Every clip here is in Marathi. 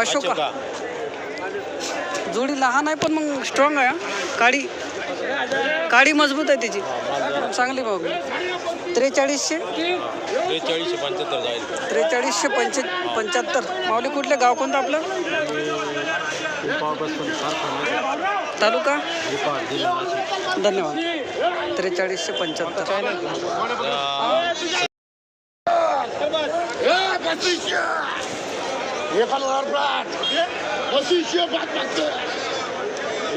अशोका जोडी लहान आहे पण मग स्ट्रॉंग आहे हा. काडी काडी मजबूत आहे त्याची चांगली भाऊ त्रेचाळीसशे? त्रेचाळीसशे पंच्याहत्तर जाईल. त्रेचाळीसशे पंचे पंच्याहत्तर. माऊली कुठले गाव कोणतं आपलं? तालुका? धन्यवाद. त्रेचाळीसशे पंच्याहत्तर. एक हजार पाच पस्तीसशे पाच मागते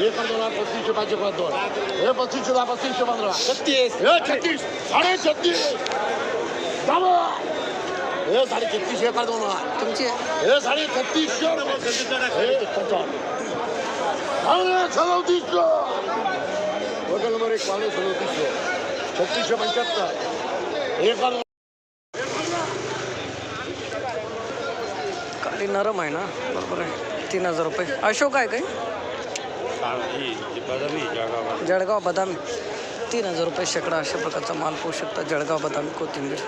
एक हजार पस्तीसशे पाचशे पाच दोन हे पस्तीसशे दहा पस्तीसशे पंधरा छत्तीस हे छत्तीस साडे छत्तीस दाबा. हे साडे छत्तीस एका दोन तुमची हे साडे छत्तीसशे हे पंचावन्न पावणे सदोतीसशे होटल नंबर एक पावणे सदोतीसशे काडी नरम आहे ना? बरोबर आहे. तीन हजार रुपये. अशोक आहे काही जळगाव बदामी. तीन हजार रुपये शेकडा अशा प्रकारचा माल पाहू शकता जळगाव बदामी कोथिंबीर.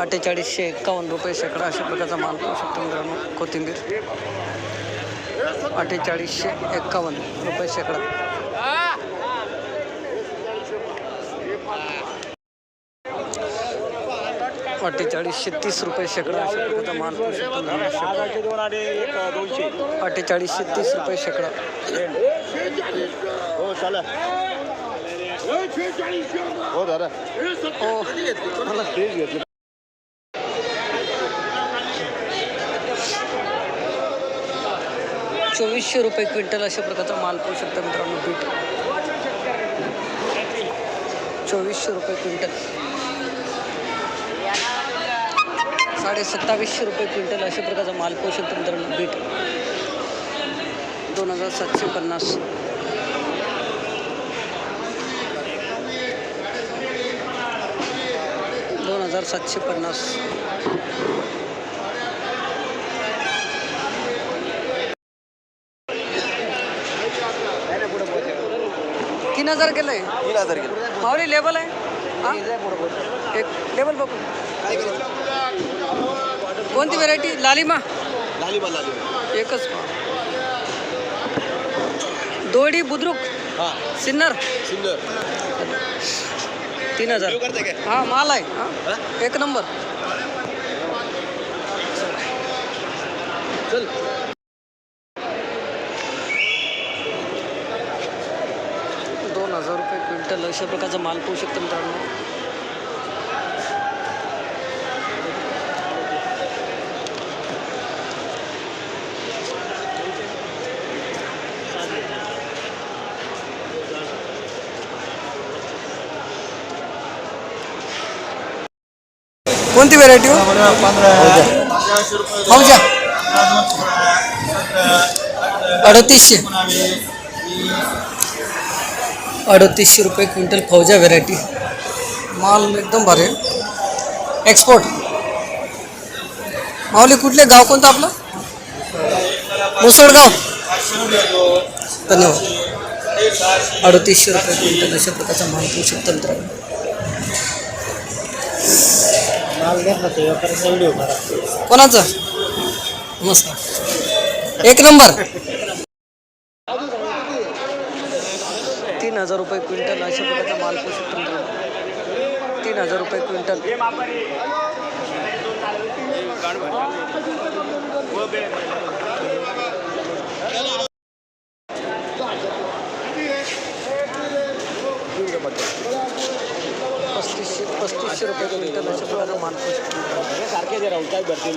अठ्ठेचाळीसशे एक्कावन्न रुपये शेकडा अशा प्रकारचा माल पाहू शकतो मित्रांनो कोथिंबीर. अठ्ठेचाळीसशे एक्कावन्न रुपये शेकडा. अठ्ठेचाळीसशे तीस रुपये शेकडा अशा प्रकारचा माल पाहू शकतो मित्रांनो. अठ्ठेचाळीसशे तीस रुपये शेकडा. हो चालेल हो दादा हो मला तेच घेतलं चोवीसशे रुपये क्विंटल अशा प्रकारचा माल पाहू शकता मित्रांनो बीट चोवीसशे रुपये क्विंटल. साडे सत्तावीसशे रुपये क्विंटल अशा प्रकारचा माल शकतो मित्रांनो बीट. दोन हजार सातशे पन्नास. दोन हजार सातशे पन्नास. तीन हजार केलंय? तीन हजार माऊली लेबल आहे? हा? एक लेबल बघू. कोणती व्हेरायटी लालिमा? लालिमा लालिमा. एकच. दोडी बुद्रुक? हां. सिन्नर? सुंदर तीन हजार. हा माल आहे. हा? एक नंबर. चल. दोन हजार रुपये क्विंटल अशा प्रकारचा माल पाहू शकतो मित्रांनो. कोणती व्हेरायटी हो? फौजा अडतीसशे. अडतीसशे रुपये क्विंटल फौजा व्हेरायटी माल एकदम भारी आहे. एक्सपोर्ट माऊली कुठले? गाव कोणतं आपलं? मुसळगाव. धन्यवाद. अडतीसशे रुपये क्विंटल अशा प्रकारचा माल पाहू शकतो मित्रांनो. कोणाचं? नमस्कार एक नंबर. तीन हजार रुपये क्विंटल अशा प्रकारचा माल पाहू शकतो तीन हजार रुपये क्विंटल. पस्तीसशे पस्तीसशे रुपये क्विंटल अशा प्रकारचा माल पाहू शकतो मित्रांनो. सारखे जे राहून काय भरते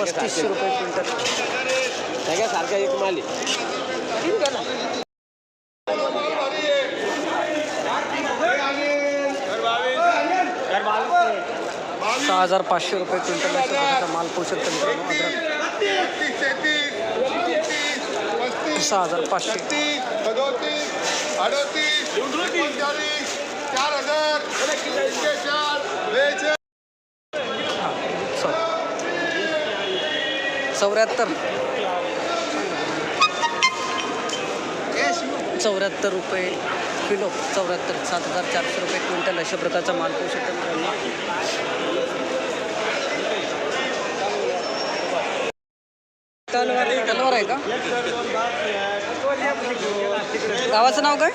पस्तीसशे रुपये क्विंटल. सगळ्या सारख्या एक माल सहा हजार पाचशे रुपये क्विंटल अशा प्रकारचा माल पाहू शकतो मित्रांनो अद्रक सहा हजार पाचशे. चौऱ्याहत्तर. चौऱ्याहत्तर रुपये किलो. चौऱ्याहत्तर सात हजार चारशे रुपये क्विंटल अशा प्रकारचा माल पाहू शकतो तलवार तलवार आहे का? गावाचं नाव काय?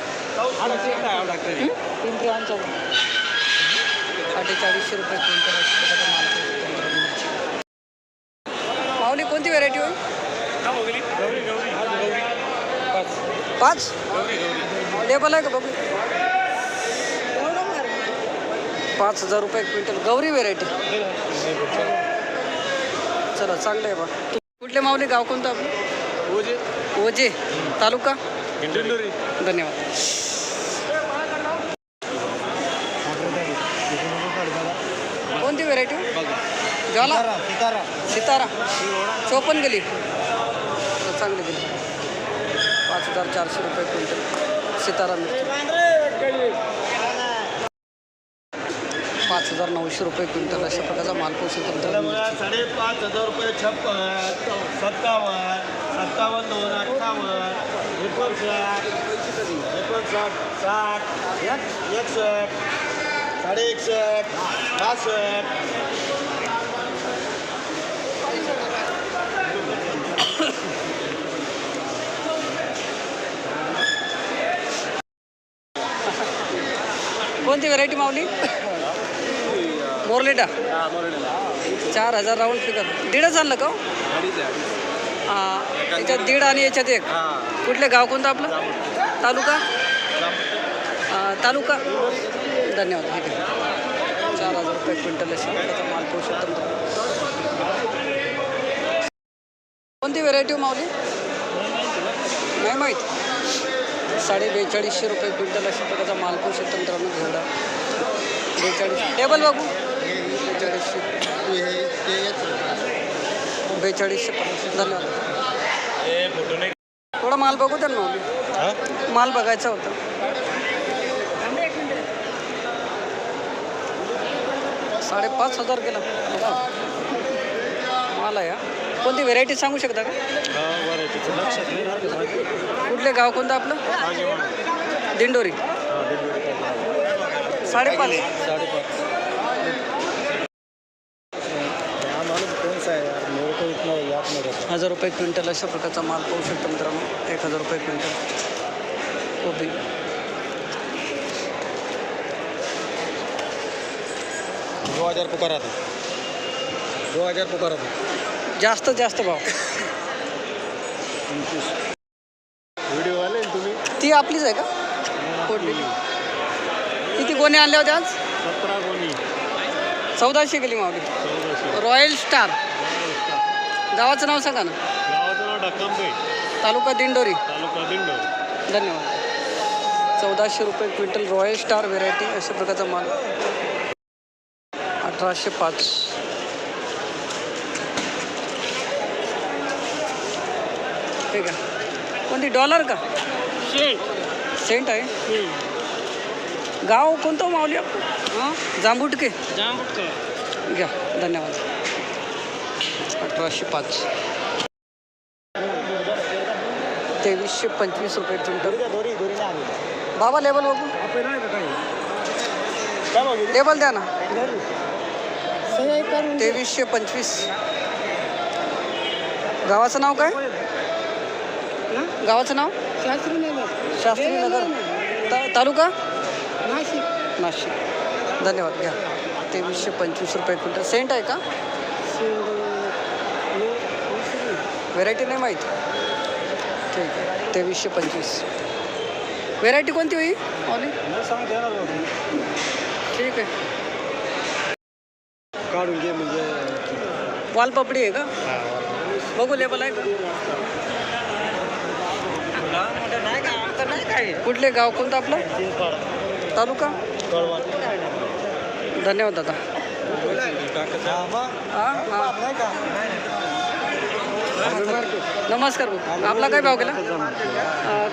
अठ्ठेचाळीसशे रुपये क्विंटल अशा प्रकारचा माल पाहू शकता मित्रांनो मिरची. माऊली कोणती व्हेरायटी होईल पाच? लेबल आहे का बघू. पाच हजार रुपये क्विंटल. गौरी व्हेरायटी चला चांगलं आहे बा. कुठले माऊली गाव कोणतं आपलं? ओजे तालुका? धन्यवाद. कोणती व्हेरायटी ज्वाला? सितारा चोपन्न गेली चांगली गेली पाच हजार चारशे रुपये क्विंटल. सितारा मिरची. पाच हजार नऊशे रुपये क्विंटल अशा प्रकारचा माल पोषण तंत्र साडेपाच हजार रुपये छप्पन सत्तावन्न सत्तावन्न दोन अठ्ठावन्न एकोणसाठ एकोणसाठ साठ एक एकसष्ट साडे एकसष्ट बासष्ट कोणती व्हरायटी मावली मोरलेटा. चार हजार राऊंड फिकर दीडच आणलं का हो? याच्यात दीड आणि याच्यात एक. कुठले गाव कोणतं आपलं? तालुका? तालुका. धन्यवाद ठीक आहे. चार हजार रुपये क्विंटल माल पाहू कोणती व्हेरायटी हो माऊली? नाही माहीत. साडे बेचाळीसशे रुपये क्विंटल अशा प्रकारचा माल शकता मित्रांनो घेवडा बेचाळीस टेबल बघू बेचाळीसशे. बेचाळीसशे पन्नास. धन्यवाद. थोडा माल बघू त्या माऊली माल बघायचा होता. साडेपाच हजार बघा. माल आहे. कोणती व्हेरायटी सांगू शकता का? कुठले गाव कोणतं आपलं? दिंडोरी. साडेपाच. हजार रुपये क्विंटल अशा प्रकारचा माल पाहू शकतो मित्रांनो. एक हजार रुपये क्विंटल. कोबी. दो हजार पुकारा दो हजार पुकारा था. जास्त जास्त भाव. व्हिडिओ आले तुम्ही? ती आपलीच आहे का? फोडलेली किती गोणे आणल्या होत्या आज? सतरा कोणी चौदाशे गेली मावली रॉयल स्टार. गावाचं नाव सांगा ना. गावाचं नाव डक्कंबे तालुका दिंडोरी. तालुका दिंडोरी. धन्यवाद. चौदाशे रुपये क्विंटल रॉयल स्टार व्हेरायटी अशा प्रकारचा माल. अठराशे पाच. ठीक आहे कोणती? डॉलर का? सेंट आहे? गाव कोणतं माऊली आपलं हां? जांबुटके घ्या धन्यवाद. अठराशे पाच. तेवीसशे पंचवीस रुपये क्विंटल. बाबा लेबल बघू. लेबल द्या ना. तेवीसशे पंचवीस. गावाचं नाव काय? गावाचं नाव? शास्त्री नगर ता तालुका? नाशिक. नाशिक धन्यवाद घ्या. तेवीसशे पंचवीस रुपये क्विंटल. सेंट आहे का? व्हेरायटी नाही माहीत? ठीक आहे. तेवीसशे पंचवीस. व्हेरायटी कोणती होई ऑली ठीक आहे. काढून घे म्हणजे वालपापडी आहे का? बघू लेबल आहे का? कुठले गाव कोणतं आपलं? तालुका? धन्यवाद दादा. हां नमस्कार भाऊ. आपला काय भाव गेला?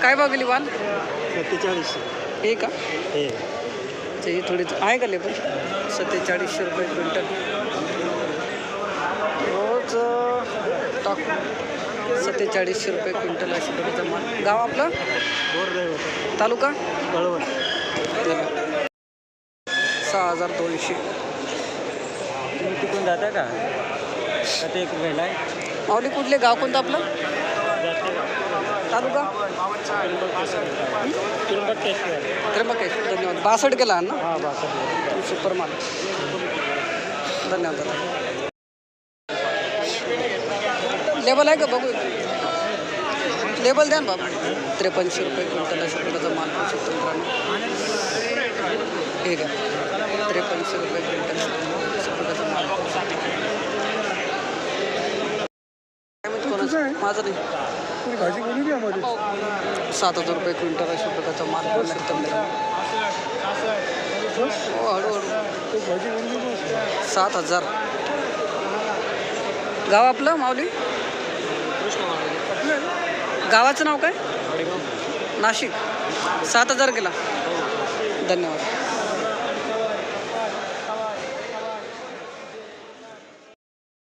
काय भाव गेली वाल? सत्तेचाळीस हे का? हे थोडी आहे का लेबर? सत्तेचाळीसशे रुपये क्विंटल. रोज टाकू. सत्तेचाळीसशे रुपये क्विंटल अशा प्रकारचा माल गाव आपलं? तालुका? धन्यवाद. सहा हजार दोनशे. तुम्ही तिकडून जाता का? का ते एक वेळ आहे? माऊली कुठले गाव कोणतं आपलं? तालुका? त्र्यंबकेश धन्यवाद. बासष्ट गेला ना? हां सुपर माल. धन्यवाद दादा. लेबल आहे का? बघू. लेबल द्या ना बाबा. त्रेपन्नशे रुपये क्विंटल अशा प्रकारचा माल पाहू शकतो मित्रांनो. हे का त्रेपन्नशे रुपये क्विंटल अशा प्रकारचा माल कोणाचं? माझं नाही. सात हजार रुपये क्विंटल अशा प्रकारचा माल पाहू शकतो हो हळूहळू. सात हजार. गाव आपलं? माऊली? गावाचं नाव काय? नाशिक. सात हजार गेला. धन्यवाद.